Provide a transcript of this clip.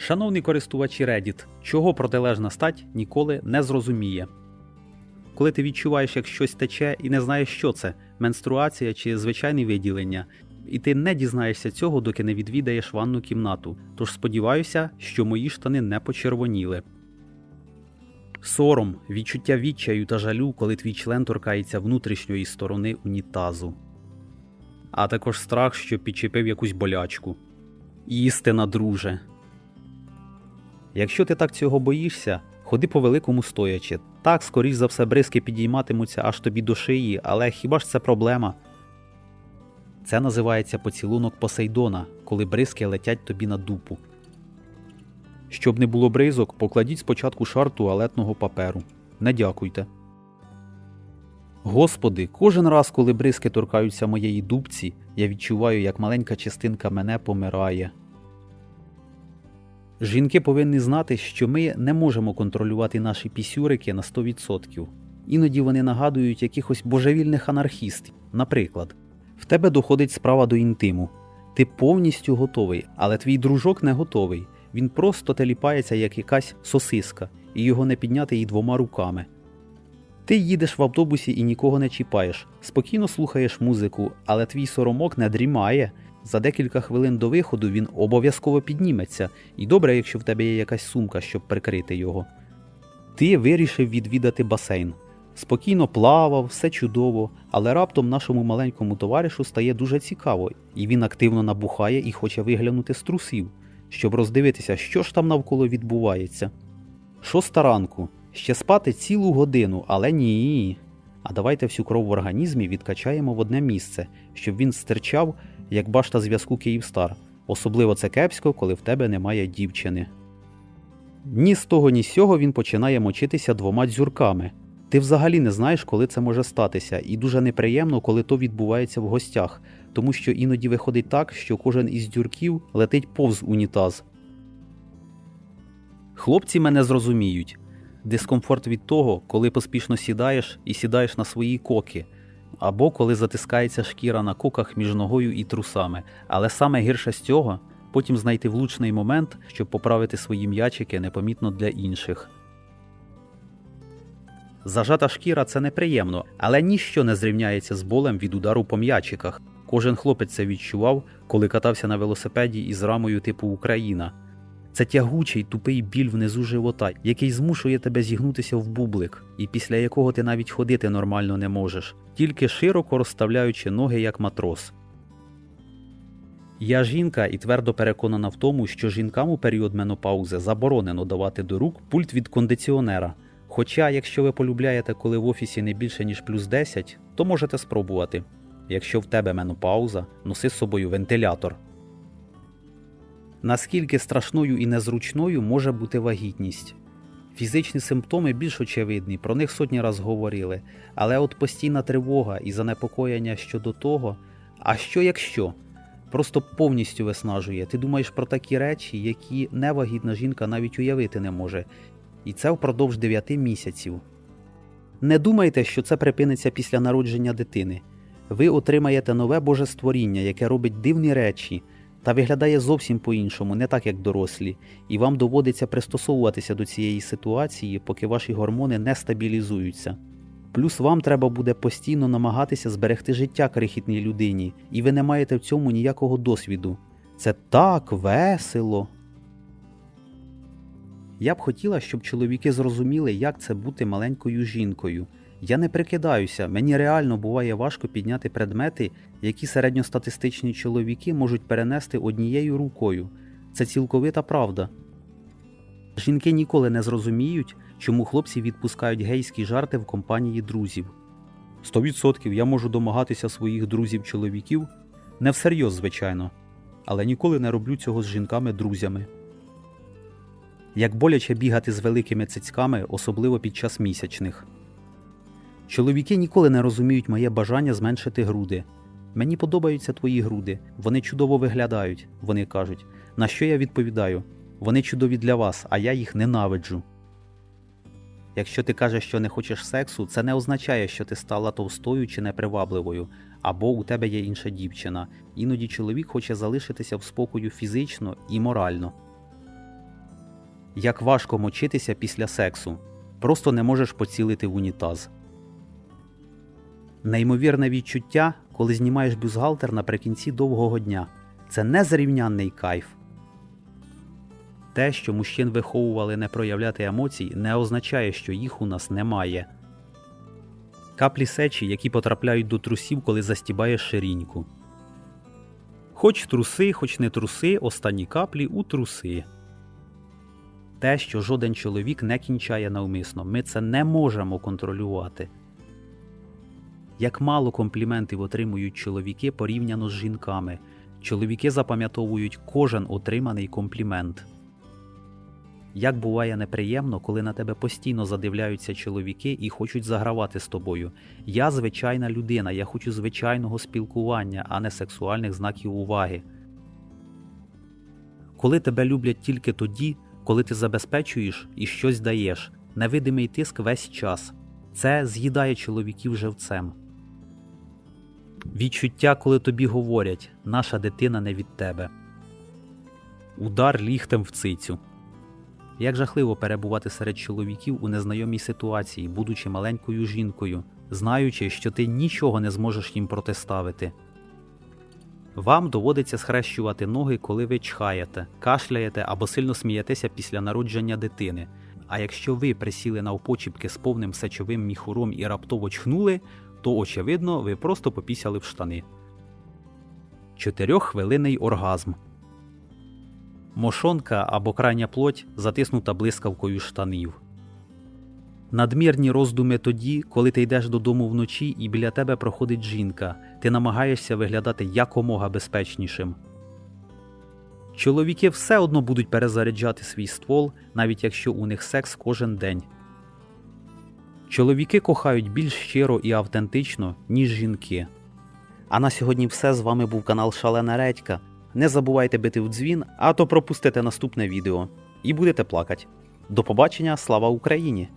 Шановні користувачі Reddit, чого протилежна стать ніколи не зрозуміє. Коли ти відчуваєш, як щось тече і не знаєш, що це менструація чи звичайне виділення, і ти не дізнаєшся цього, доки не відвідаєш ванну кімнату. Тож сподіваюся, що мої штани не почервоніли. Сором, відчуття відчаю та жалю, коли твій член торкається внутрішньої сторони унітазу. А також страх, що підчепив якусь болячку. Істина, друже. Якщо ти так цього боїшся, ходи по великому стоячи. Так, скоріш за все, бризки підійматимуться аж тобі до шиї, але хіба ж це проблема? Це називається поцілунок Посейдона, коли бризки летять тобі на дупу. Щоб не було бризок, покладіть спочатку шар туалетного паперу. Не дякуйте. Господи, кожен раз, коли бризки торкаються моєї дубці, я відчуваю, як маленька частинка мене помирає. Жінки повинні знати, що ми не можемо контролювати наші пісюрики на 100%. Іноді вони нагадують якихось божевільних анархістів. Наприклад, в тебе доходить справа до інтиму. Ти повністю готовий, але твій дружок не готовий. Він просто теліпається, як якась сосиска, і його не підняти і двома руками. Ти їдеш в автобусі і нікого не чіпаєш, спокійно слухаєш музику, але твій соромок не дрімає. За декілька хвилин до виходу він обов'язково підніметься, і добре, якщо в тебе є якась сумка, щоб прикрити його. Ти вирішив відвідати басейн. Спокійно плавав, все чудово, але раптом нашому маленькому товаришу стає дуже цікаво, і він активно набухає і хоче виглянути з трусів, щоб роздивитися, що ж там навколо відбувається. Шоста ранку. Ще спати цілу годину, але ні. А давайте всю кров в організмі відкачаємо в одне місце, щоб він стирчав, як башта зв'язку Київстар. Особливо це кепсько, коли в тебе немає дівчини. Ні з того, ні з сього він починає мочитися двома дзюрками. Ти взагалі не знаєш, коли це може статися, і дуже неприємно, коли то відбувається в гостях, тому що іноді виходить так, що кожен із дзюрків летить повз унітаз. Хлопці мене зрозуміють. Дискомфорт від того, коли поспішно сідаєш і сідаєш на свої коки, або коли затискається шкіра на коках між ногою і трусами. Але саме гірше з цього потім знайти влучний момент, щоб поправити свої м'ячики непомітно для інших. Зажата шкіра це неприємно, але ніщо не зрівняється з болем від удару по м'ячиках. Кожен хлопець це відчував, коли катався на велосипеді із рамою типу Україна. Це тягучий тупий біль внизу живота, який змушує тебе зігнутися в бублик, і після якого ти навіть ходити нормально не можеш, тільки широко розставляючи ноги як матрос. Я жінка і твердо переконана в тому, що жінкам у період менопаузи заборонено давати до рук пульт від кондиціонера. Хоча, якщо ви полюбляєте, коли в офісі не більше ніж плюс 10, то можете спробувати. Якщо в тебе менопауза, носи з собою вентилятор. Наскільки страшною і незручною може бути вагітність? Фізичні симптоми більш очевидні, про них сотні раз говорили, але от постійна тривога і занепокоєння щодо того, а що якщо? Просто повністю виснажує. Ти думаєш про такі речі, які невагітна жінка навіть уявити не може, і це впродовж 9 місяців. Не думайте, що це припиниться після народження дитини. Ви отримаєте нове божестворіння, яке робить дивні речі та виглядає зовсім по-іншому, не так як дорослі, і вам доводиться пристосовуватися до цієї ситуації, поки ваші гормони не стабілізуються. Плюс вам треба буде постійно намагатися зберегти життя крихітній людині, і ви не маєте в цьому ніякого досвіду. Це так весело. Я б хотіла, щоб чоловіки зрозуміли, як це бути маленькою жінкою. Я не прикидаюся, мені реально буває важко підняти предмети, які середньостатистичні чоловіки можуть перенести однією рукою. Це цілковита правда. Жінки ніколи не зрозуміють, чому хлопці відпускають гейські жарти в компанії друзів. Сто відсотків я можу домагатися своїх друзів-чоловіків, не всерйоз, звичайно, але ніколи не роблю цього з жінками-друзями. Як боляче бігати з великими цицьками, особливо під час місячних. Чоловіки ніколи не розуміють моє бажання зменшити груди. Мені подобаються твої груди, вони чудово виглядають, вони кажуть. На що я відповідаю? Вони чудові для вас, а я їх ненавиджу. Якщо ти кажеш, що не хочеш сексу, це не означає, що ти стала товстою чи непривабливою, або у тебе є інша дівчина. Іноді чоловік хоче залишитися в спокою фізично і морально. Як важко мочитися після сексу. Просто не можеш поцілити в унітаз. Неймовірне відчуття, коли знімаєш бюстгальтер наприкінці довгого дня. Це незрівнянний кайф. Те, що мужчин виховували не проявляти емоцій, не означає, що їх у нас немає. Каплі сечі, які потрапляють до трусів, коли застібаєш ширіньку. Хоч труси, хоч не труси, останні каплі у труси. Те, що жоден чоловік не кінчає навмисно, ми це не можемо контролювати. Як мало компліментів отримують чоловіки порівняно з жінками. Чоловіки запам'ятовують кожен отриманий комплімент. Як буває неприємно, коли на тебе постійно задивляються чоловіки і хочуть загравати з тобою. Я звичайна людина, я хочу звичайного спілкування, а не сексуальних знаків уваги. Коли тебе люблять тільки тоді, коли ти забезпечуєш і щось даєш, невидимий тиск весь час. Це з'їдає чоловіків живцем. Відчуття, коли тобі говорять, наша дитина не від тебе. Удар ліхтем в цицю. Як жахливо перебувати серед чоловіків у незнайомій ситуації, будучи маленькою жінкою, знаючи, що ти нічого не зможеш їм протиставити. Вам доводиться схрещувати ноги, коли ви чхаєте, кашляєте або сильно смієтеся після народження дитини. А якщо ви присіли на опочіпки з повним сечовим міхуром і раптово чхнули, то очевидно ви просто попісяли в штани. Чотирьоххвилинний оргазм. Мошонка або крайня плоть затиснута блискавкою штанів. Надмірні роздуми тоді, коли ти йдеш додому вночі і біля тебе проходить жінка, ти намагаєшся виглядати якомога безпечнішим. Чоловіки все одно будуть перезаряджати свій ствол, навіть якщо у них секс кожен день. Чоловіки кохають більш щиро і автентично, ніж жінки. А на сьогодні все. З вами був канал Шалена Редька. Не забувайте бити в дзвін, а то пропустите наступне відео і будете плакати. До побачення, слава Україні!